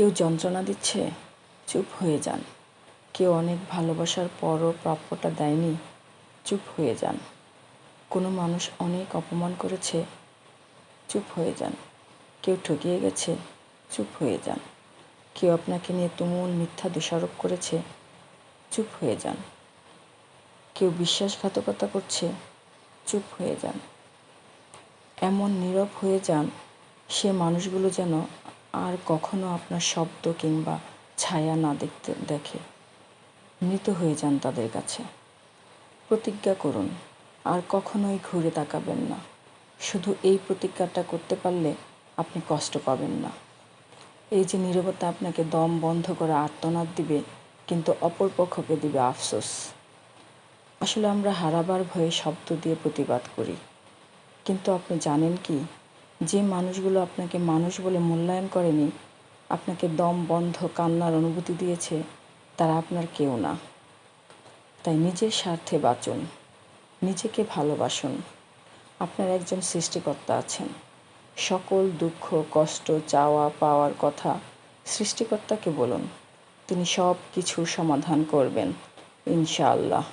কেউ যন্ত্রণা দিচ্ছে, চুপ হয়ে যান। কেউ অনেক ভালোবাসার পরও প্রাপ্যটা দেয়নি, চুপ হয়ে যান। কোনো মানুষ অনেক অপমান করেছে, চুপ হয়ে যান। কেউ ঠকিয়ে গেছে, চুপ হয়ে যান। কেউ আপনাকে নিয়ে তুমুল মিথ্যা দোষারোপ করেছে, চুপ হয়ে যান। কেউ বিশ্বাসঘাতকতা করছে, চুপ হয়ে যান। এমন নীরব হয়ে যান, সে মানুষগুলো যেন আর কখনো আপনার শব্দ কিংবা ছায়া না দেখতে, দেখে। মৃত হয়ে যান তাদের কাছে। প্রতিজ্ঞা করুন, আর কখনোই ঘুরে তাকাবেন না। শুধু এই প্রতিজ্ঞাটা করতে পারলে আপনি কষ্ট পাবেন না। এই যে নীরবতা আপনাকে দম বন্ধ করে আর্তনাদ দিবে, কিন্তু অপর পক্ষকে দিবে আফসোস। আসলে আমরা হারাবার ভয়ে শব্দ দিয়ে প্রতিবাদ করি। কিন্তু আপনি জানেন কি? যে মানুষগুলো আপনাকে মানুষ বলে মূল্যায়ন করেনি, আপনাকে দম, বন্ধ, কান্নার অনুভূতি দিয়েছে, তারা আপনার কেউ না। তাই নিজের স্বার্থে বাঁচুন, নিজেকে ভালোবাসুন। আপনার একজন সৃষ্টিকর্তা আছেন। সকল দুঃখ, কষ্ট, চাওয়া, পাওয়ার কথা সৃষ্টিকর্তাকে বলুন। তিনি সব কিছুর সমাধান করবেন, ইনশাআল্লাহ।